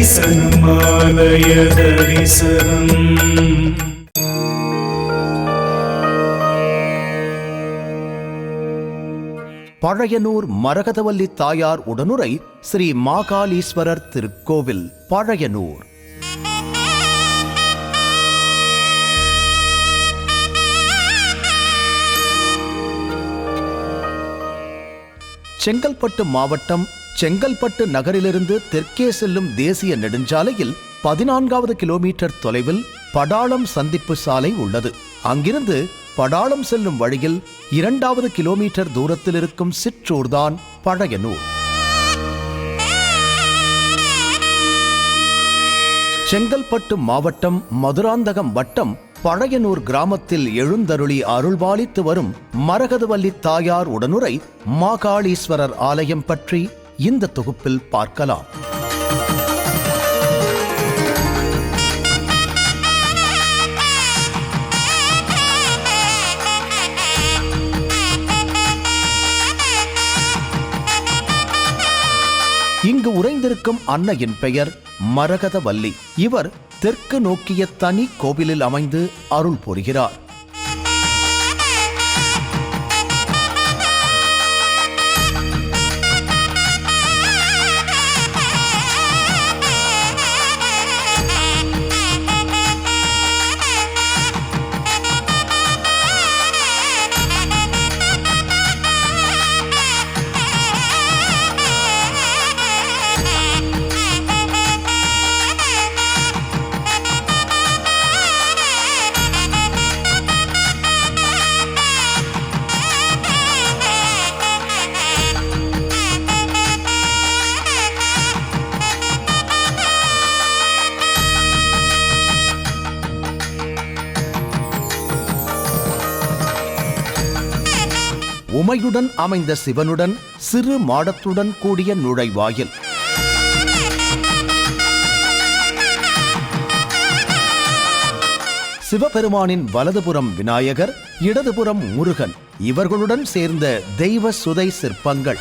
தரிசனம் ஆலய தரிசனம் பழையனூர் மரகதவல்லி தாயார் உடனுரை ஸ்ரீ மாகாளீஸ்வரர் திருக்கோவில் பழையனூர். செங்கல்பட்டு மாவட்டம் செங்கல்பட்டு நகரிலிருந்து தெற்கே செல்லும் தேசிய நெடுஞ்சாலையில் பதினான்காவது கிலோமீட்டர் தொலைவில் படாளம் சந்திப்பு சாலை உள்ளது. அங்கிருந்து படாளம் செல்லும் வழியில் இரண்டாவது கிலோமீட்டர் தூரத்தில் இருக்கும் சிற்றூர்தான் பழையனூர். செங்கல்பட்டு மாவட்டம் மதுராந்தகம் வட்டம் பழையனூர் கிராமத்தில் எழுந்தருளி அருள்வாளித்து வரும் மரகதவல்லி தாயார் உடனுரை மாகாளீஸ்வரர் ஆலயம் பற்றி இந்த தொகுப்பில் பார்க்கலாம். இங்கு உறைந்திருக்கும் அன்னையின் பெயர் மரகதவல்லி. இவர் தெற்கு நோக்கிய தனி கோவிலில் அமைந்து அருள் புரிகிறார். உமையுடன் அமைந்த சிவனுடன் சிறு மாடத்துடன் கூடிய நுழைவாயில். சிவபெருமானின் வலதுபுறம் விநாயகர் இடதுபுறம் முருகன். இவர்களுடன் சேர்ந்த தெய்வ சுதை சிற்பங்கள்.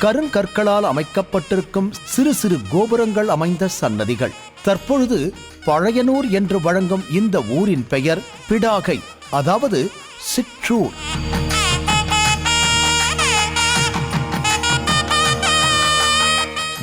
கருங்கற்களால் அமைக்கப்பட்டிருக்கும் சிறு சிறு கோபுரங்கள் அமைந்த சன்னதிகள். தற்பொழுது பழையனூர் என்று வழங்கும் இந்த ஊரின் பெயர் பிடாகை அதாவது சிற்றூர்.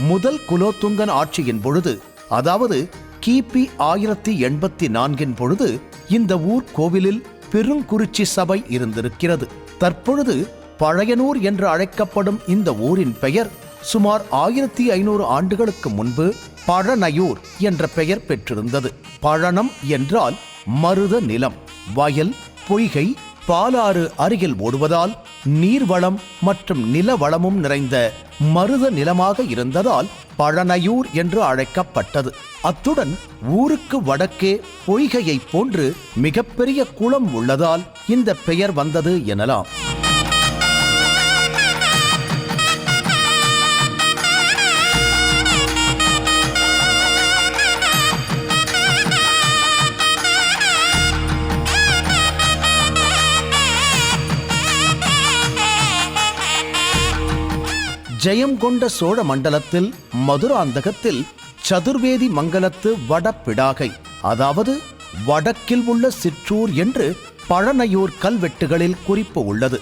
முதல் குலோத்துங்கன் ஆட்சியின் பொழுது அதாவது கிபி ஆயிரத்தி எண்பத்தி நான்கின் பொழுது இந்த ஊர் கோவிலில் பெருங்குறிச்சி சபை இருந்திருக்கிறது. தற்பொழுது பழையனூர் என்று அழைக்கப்படும் இந்த ஊரின் பெயர் சுமார் ஆயிரத்தி ஐநூறு ஆண்டுகளுக்கு முன்பு பழனையூர் என்ற பெயர் பெற்றிருந்தது. பழனம் என்றால் மருத நிலம். வயல் பொய்கை பாலாறு அருகில் ஓடுவதால் நீர்வளம் மற்றும் நிலவளமும் நிறைந்த மருத நிலமாக இருந்ததால் பழனையூர் என்று அழைக்கப்பட்டது. அத்துடன் ஊருக்கு வடக்கே பொய்கையைப் போன்று மிகப்பெரிய குளம் உள்ளதால் இந்த பெயர் வந்தது எனலாம். ஜெயம் கொண்ட சோழ மண்டலத்தில் மதுராந்தகத்தில் சதுர்வேதி மங்கலத்து வடப்பிடாகை அதாவது வடக்கில் உள்ள சிற்றூர் என்று பழனையூர் கல்வெட்டுகளில் குறிப்பு உள்ளது.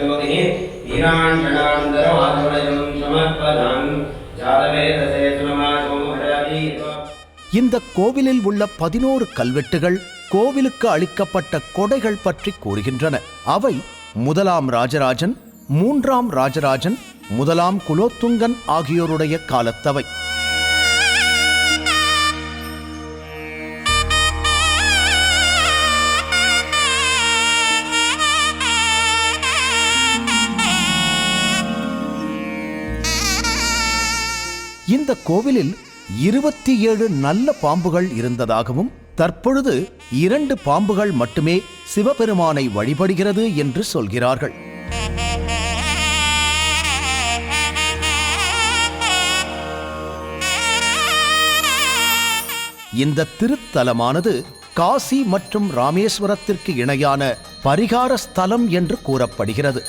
ஜோதி இந்த கோவிலில் உள்ள பதினோரு கல்வெட்டுகள் கோவிலுக்கு அளிக்கப்பட்ட கொடைகள் பற்றி கூறுகின்றன. அவை முதலாம் ராஜராஜன் மூன்றாம் ராஜராஜன் முதலாம் குலோத்துங்கன் ஆகியோருடைய காலத்தவை. இந்த கோவிலில் இருபத்தி ஏழு நல்ல பாம்புகள் இருந்ததாகவும் தற்பொழுது இரண்டு பாம்புகள் மட்டுமே சிவபெருமானை வழிபடுகிறது என்று சொல்கிறார்கள். இந்த திருத்தலமானது காசி மற்றும் ராமேஸ்வரத்திற்கு இணையான பரிகார ஸ்தலம் என்று கூறப்படுகிறது.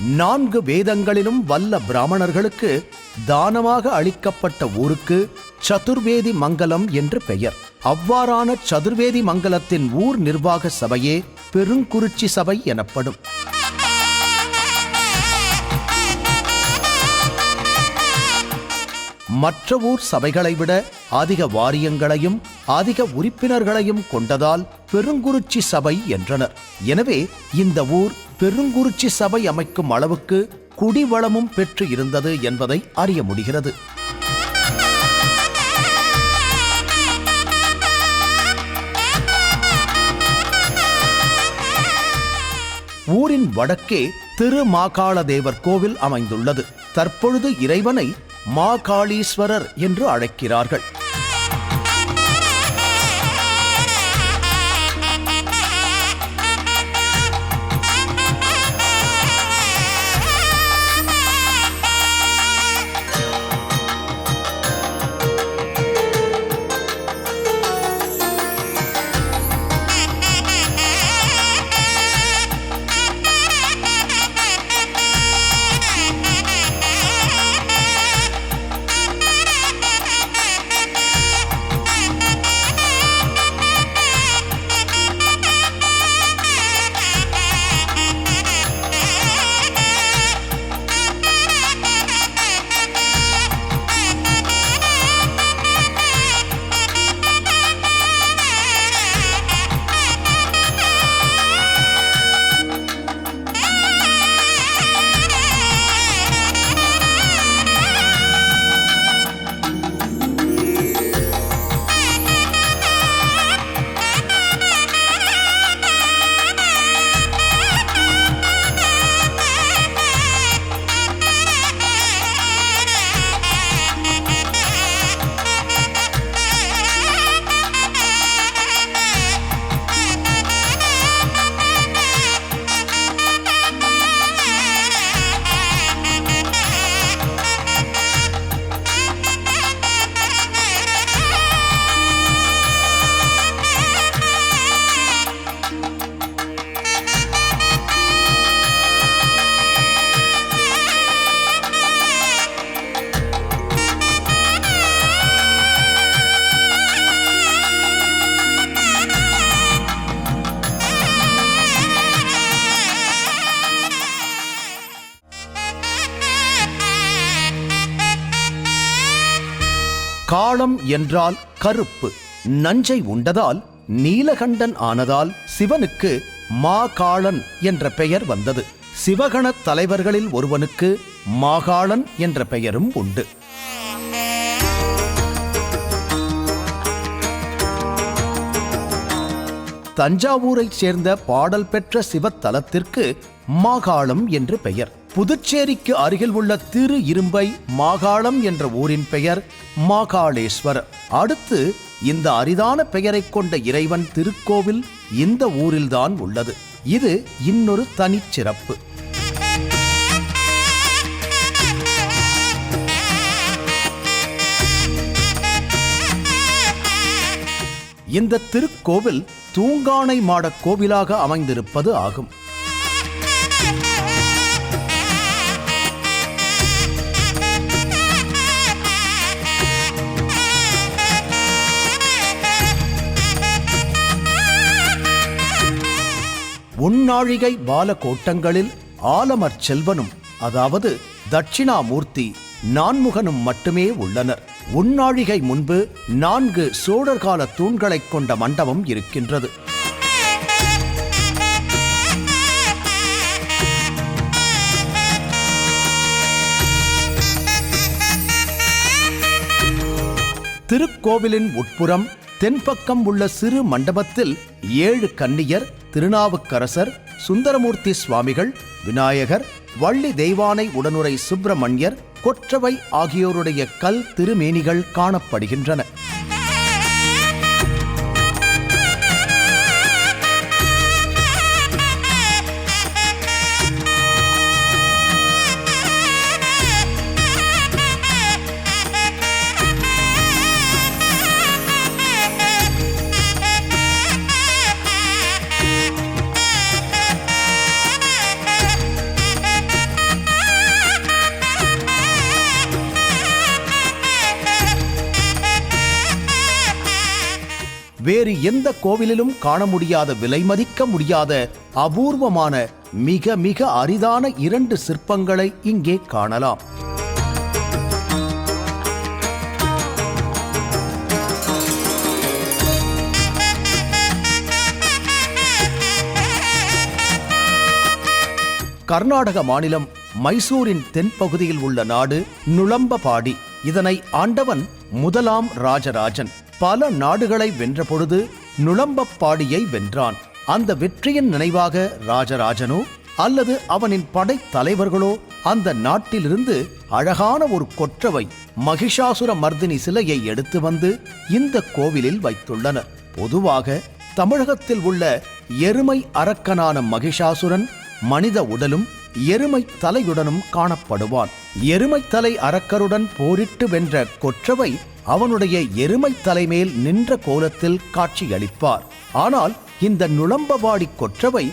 நான்கு வேதங்களிலும் வல்ல பிராமணர்களுக்கு தானமாக அளிக்கப்பட்ட ஊருக்கு சதுர்வேதி மங்கலம் என்று பெயர். அவ்வாறான சதுர்வேதி மங்கலத்தின் ஊர் நிர்வாக சபையே பெருங்குறிச்சி சபை எனப்படும். மற்ற ஊர் சபைகளை விட அதிக வாரியங்களையும் அதிக உறுப்பினர்களையும் கொண்டதால் பெருங்குறிச்சி சபை என்றனர். எனவே இந்த ஊர் பெருங்குறிச்சி சபை அமைக்கும் அளவுக்கு குடிவளமும் பெற்று இருந்தது என்பதை அறிய முடிகிறது. ஊரின் வடக்கே திருமாகாளதேவர் கோவில் அமைந்துள்ளது. தற்பொழுது இறைவனை மாகாளீஸ்வரர் என்று அழைக்கிறார்கள். காளம் என்றால் கருப்பு. நஞ்சை உண்டதால் நீலகண்டன் ஆனதால் சிவனுக்கு மாகாளன் என்ற பெயர் வந்தது. சிவகணத் தலைவர்களில் ஒருவனுக்கு மாகாளன் என்ற பெயரும் உண்டு. தஞ்சாவூரைச் சேர்ந்த பாடல் பெற்ற சிவத்தலத்திற்கு மாகாளம் என்று பெயர். புதுச்சேரிக்கு அருகில் உள்ள திரு இரும்பை மாகாளம் என்ற ஊரின் பெயர் மாகாளேஸ்வர். அடுத்து இந்த அரிதான பெயரைக் கொண்ட இறைவன் திருக்கோவில் இந்த ஊரில்தான் உள்ளது. இது இன்னொரு தனிச்சிறப்பு இந்த திருக்கோவில் தூங்கானை மாடக் கோவிலாக அமைந்திருப்பது ஆகும். உன்னாழிகை பாலகோட்டங்களில் ஆலமர் செல்வனும் அதாவது தட்சிணாமூர்த்தி நான்முகனும் மட்டுமே உள்ளனர். உன்னாழிகை முன்பு நான்கு சோழர்கால தூண்களைக் கொண்ட மண்டபம் இருக்கின்றது. திருக்கோவிலின் உட்புறம் தென்பக்கம் உள்ள சிறு மண்டபத்தில் ஏழு கன்னியர் திருநாவுக்கரசர் சுந்தரமூர்த்தி சுவாமிகள் விநாயகர் வள்ளி தெய்வானை உடனுரை சுப்பிரமணியர் கொற்றவை ஆகியோருடைய கல் திருமேனிகள் காணப்படுகின்றன. எந்த கோவிலிலும் காண முடியாத விலை மதிக்க முடியாத அபூர்வமான மிக மிக அரிதான இரண்டு சிற்பங்களை இங்கே காணலாம். கர்நாடக மாநிலம் மைசூரின் தென்பகுதியில் உள்ள நாடு நுளம்பபாடி இதனை ஆண்டவன் முதலாம் ராஜராஜன். பல நாடுகளை வென்ற பொழுது நுளம்பப்பாடியை வென்றான். அந்த வெற்றியின் நினைவாக ராஜராஜனோ அல்லது அவனின் படைத்தலைவர்களோ அந்த நாட்டிலிருந்து அழகான ஒரு கொற்றவை மகிஷாசுர மர்தினி சிலையை எடுத்து வந்து இந்த கோவிலில் வைத்துள்ளனர். பொதுவாக தமிழகத்தில் உள்ள எருமை அரக்கனான மகிஷாசுரன் மனித உடலும் எருமை தலையுடனும் காணப்படுவான். எருமை தலை அரக்கருடன் போரிட்டு வென்ற கொற்றவை அவனுடைய எருமை தலைமேல் நின்ற கோலத்தில் காட்சியளிப்பார். ஆனால் இந்த நுழம்பவாடி கொற்றவை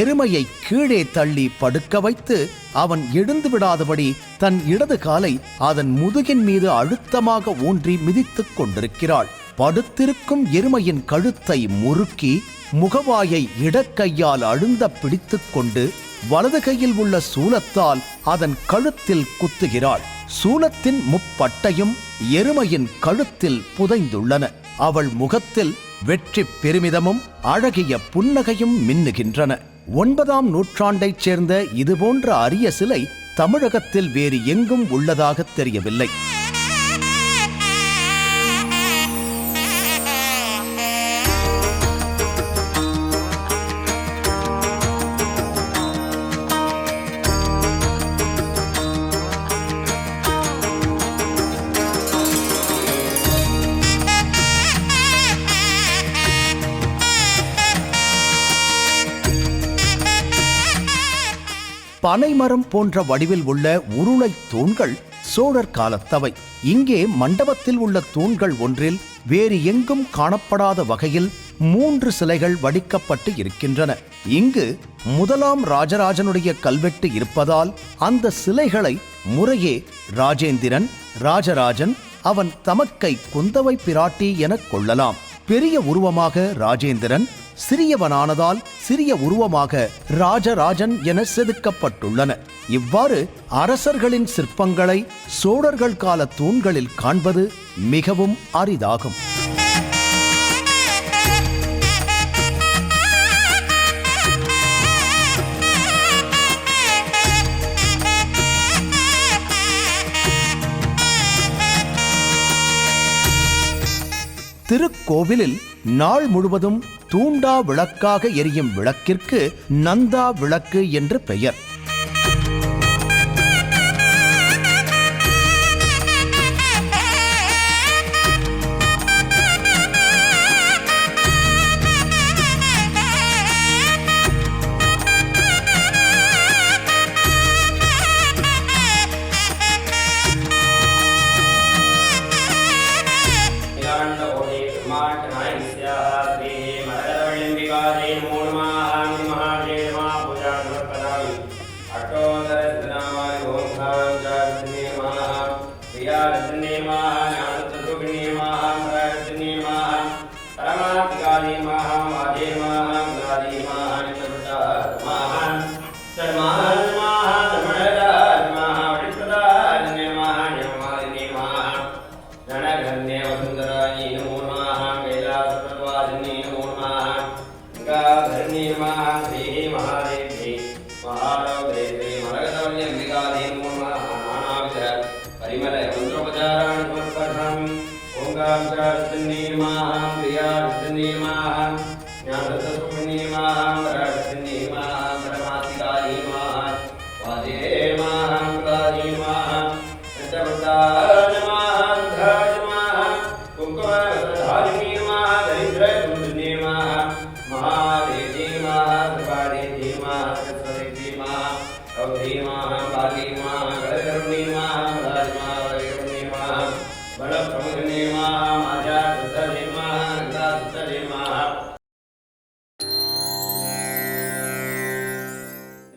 எருமையை கீழே தள்ளி படுக்க வைத்து அவன் எழுந்து விடாதபடி தன் இடது காலை அதன் முதுகின் மீது அழுத்தமாக ஊன்றி மிதித்துக் கொண்டிருக்கிறாள். படுத்திருக்கும் எருமையின் கழுத்தை முறுக்கி முகவாயை இடக்கையால் அழுந்த பிடித்துக் கொண்டு வலது கையில் உள்ள சூலத்தால் அதன் கழுத்தில் குத்துகிறாள். சூலத்தின் முப்பட்டையும் எருமையின் கழுத்தில் புதைந்துள்ளன. அவள் முகத்தில் வெற்றி பெருமிதமும் அழகிய புன்னகையும் மின்னுகின்றன. ஒன்பதாம் நூற்றாண்டைச் சேர்ந்த இதுபோன்ற அரிய சிலை தமிழகத்தில் வேறு எங்கும் உள்ளதாக தெரியவில்லை. பனைமரம் போன்ற வடிவில் உள்ள உருளை தூண்கள் சோழர் காலத்தவை. இங்கே மண்டபத்தில் உள்ள தூண்கள் ஒன்றில் வேறு எங்கும் காணப்படாத வகையில் மூன்று சிலைகள் வடிக்கப்பட்டு இருக்கின்றன. இங்கு முதலாம் ராஜராஜனுடைய கல்வெட்டு இருப்பதால் அந்த சிலைகளை முறையே ராஜேந்திரன் ராஜராஜன் அவன் தமக்கை குந்தவை பிராட்டி எனக் கொள்ளலாம். பெரிய உருவமாக ராஜேந்திரன் சிறியவனானதால் சிறிய உருவமாக ராஜராஜன் என செதுக்கப்பட்டுள்ளன. இவ்வாறு அரசர்களின் சிற்பங்களை சோழர்கள் கால தூண்களில் காண்பது மிகவும் அரிதாகும். திருக்கோவிலில் நாள் முழுவதும் தூண்டா விளக்காக எரியும் விளக்கிற்கு நந்தா விளக்கு என்று பெயர்.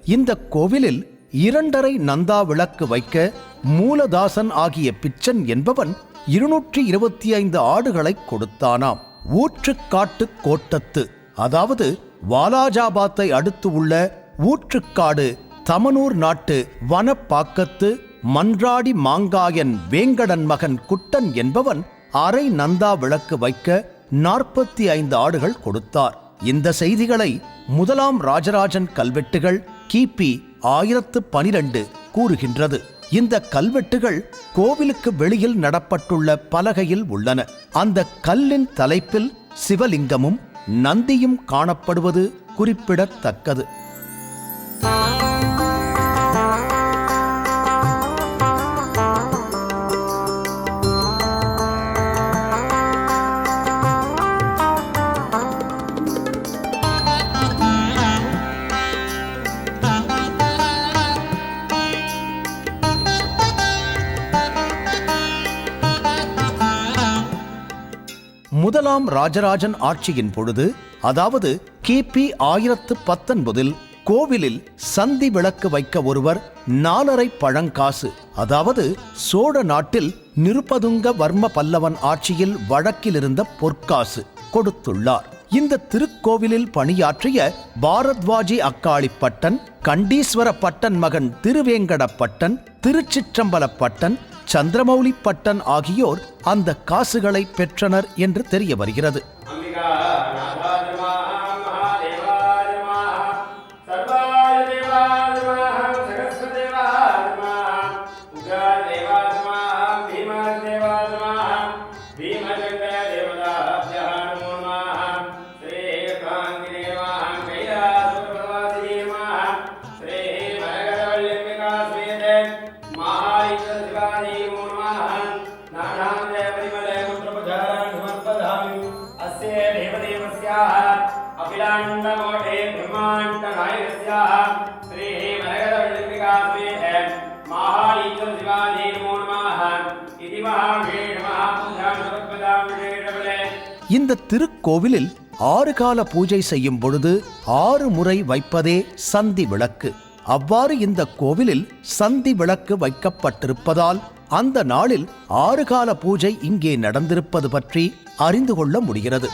இந்த கோவிலில் இரண்டரை நந்தா விளக்கு வைக்க மூலதாசன் ஆகிய பிச்சன் என்பவன் இருநூற்றி இருபத்தி ஐந்து ஆடுகளை கொடுத்தானாம். ஊற்றுக்காட்டு கோட்டத்து அதாவது வாலாஜாபாத்தை அடுத்து உள்ள ஊற்றுக்காடு தமனூர் நாட்டு வனப்பாக்கத்து மன்றாடி மாங்காயன் வேங்கடன் மகன் குட்டன் என்பவன் அரை நந்தா விளக்கு வைக்க நாற்பத்தி ஐந்து ஆடுகள் கொடுத்தார். இந்த செய்திகளை முதலாம் ராஜராஜன் கல்வெட்டுகள் கிபி ஆயிரத்து பனிரெண்டு கூறுகின்றது. இந்த கல்வெட்டுகள் கோவிலுக்கு வெளியில் நடப்பட்டுள்ள பலகையில் உள்ளன. அந்த கல்லின் தலைப்பில் சிவலிங்கமும் நந்தியும் காணப்படுவது குறிப்பிடத்தக்கது. முதலாம் ராஜராஜன் ஆட்சியின் பொழுது அதாவது கிபி ஆயிரத்து பத்தொன்பதில் கோவிலில் சந்தி விளக்கு வைக்க ஒருவர் நாலரை பழங்காசு அதாவது சோழ நாட்டில் நிருபதுங்க வர்ம பல்லவன் ஆட்சியில் வழக்கில் இருந்த பொற்காசு கொடுத்துள்ளார். இந்த திருக்கோவிலில் பணியாற்றிய பாரத்வாஜி அக்காளி பட்டன் கண்டீஸ்வர பட்டன் மகன் திருவேங்கட பட்டன் திருச்சிற்றம்பல பட்டன் சந்திரமௌலி பட்டன் ஆகியோர் அந்த காசுகளை பெற்றனர் என்று தெரிய வருகிறது. ஓம் இந்த திருக்கோவிலில் ஆறு கால பூஜை செய்யும் பொழுது ஆறு முறை வைப்பதே சந்தி விளக்கு. அவ்வாறு இந்த கோவிலில் சந்தி விளக்கு வைக்கப்பட்டிருப்பதால் அந்த நாளில் ஆறு கால பூஜை இங்கே நடந்திருப்பது பற்றி அறிந்து கொள்ள முடிகிறது.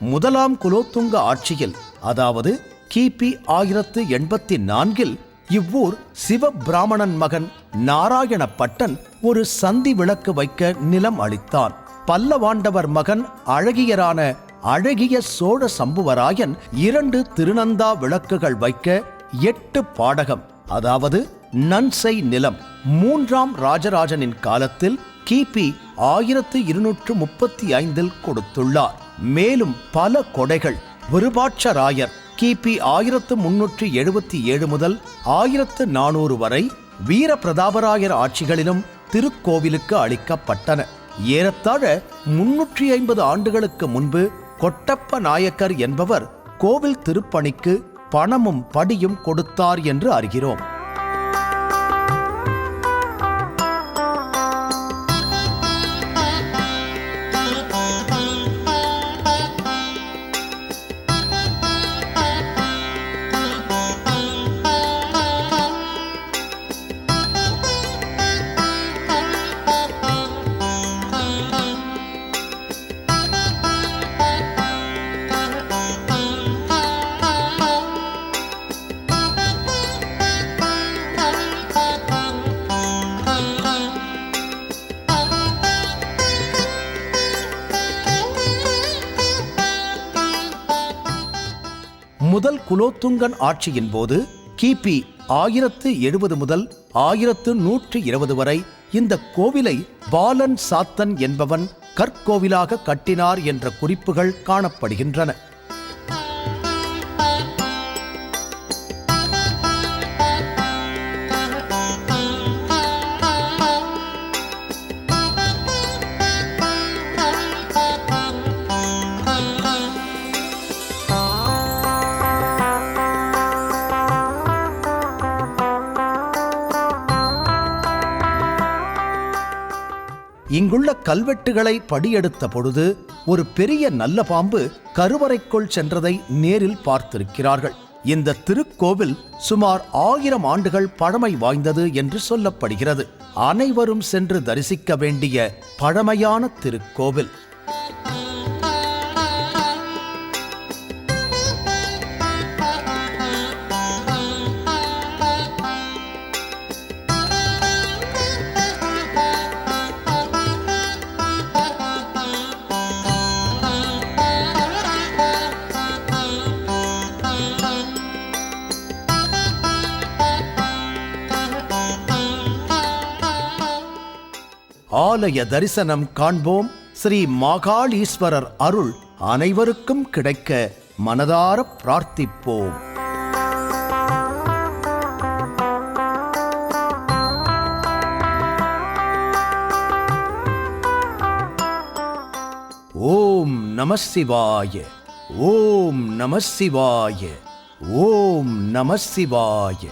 முதலாம் குலோத்துங்க ஆட்சியில் அதாவது கிபி ஆயிரத்து எண்பத்தி நான்கில் இவ்வூர் சிவபிராமணன் மகன் நாராயணப்பட்டன் ஒரு சந்தி விளக்கு வைக்க நிலம் அளித்தான் பல்லவாண்டவர் மகன் அழகியரான அழகிய சோழ சம்புவராயன் இரண்டு திருநந்தா விளக்குகள் வைக்க எட்டு பாடகம் அதாவது நன்சை நிலம். மூன்றாம் ராஜராஜனின் காலத்தில் கிபி ஆயிரத்து இருநூற்று முப்பத்தி ஐந்தில் கொடுத்துள்ளார். மேலும் பல கொடைகள். விருபாட்சராயர் கிபி ஆயிரத்து முன்னூற்றி எழுபத்தி ஏழு முதல் ஆயிரத்து நானூறு வரை வீர பிரதாபராயர் ஆட்சிகளிலும் திருக்கோவிலுக்கு அளிக்கப்பட்டன. ஏறத்தாழ முன்னூற்றி ஐம்பது ஆண்டுகளுக்கு முன்பு கொட்டப்ப நாயக்கர் என்பவர் கோவில் திருப்பணிக்கு பணமும் படியும் கொடுத்தார் என்று அறிகிறோம். முதல் குலோத்துங்கன் ஆட்சியின் போது கிபி ஆயிரத்து எழுபது முதல் ஆயிரத்து நூற்று இருபது வரை இந்த கோவிலை பாலன் சாத்தன் என்பவன் கற்கோவிலாக கட்டினார் என்ற குறிப்புகள் காணப்படுகின்றன. இங்குள்ள கல்வெட்டுகளை படியெடுத்த பொழுது ஒரு பெரிய நல்ல பாம்பு கருவறைக்குள் சென்றதை நேரில் பார்த்திருக்கிறார்கள். இந்த திருக்கோவில் சுமார் ஆயிரம் ஆண்டுகள் பழமை வாய்ந்தது என்று சொல்லப்படுகிறது. அனைவரும் சென்று தரிசிக்க வேண்டிய பழமையான திருக்கோவில். ஆலய தரிசனம் காண்போம். ஸ்ரீ மாகாளீஸ்வரர் அருள் அனைவருக்கும் கிடைக்க மனதார பிரார்த்திப்போம். ஓம் நம சிவாய ஓம் நம சிவாய ஓம் நம சிவாய.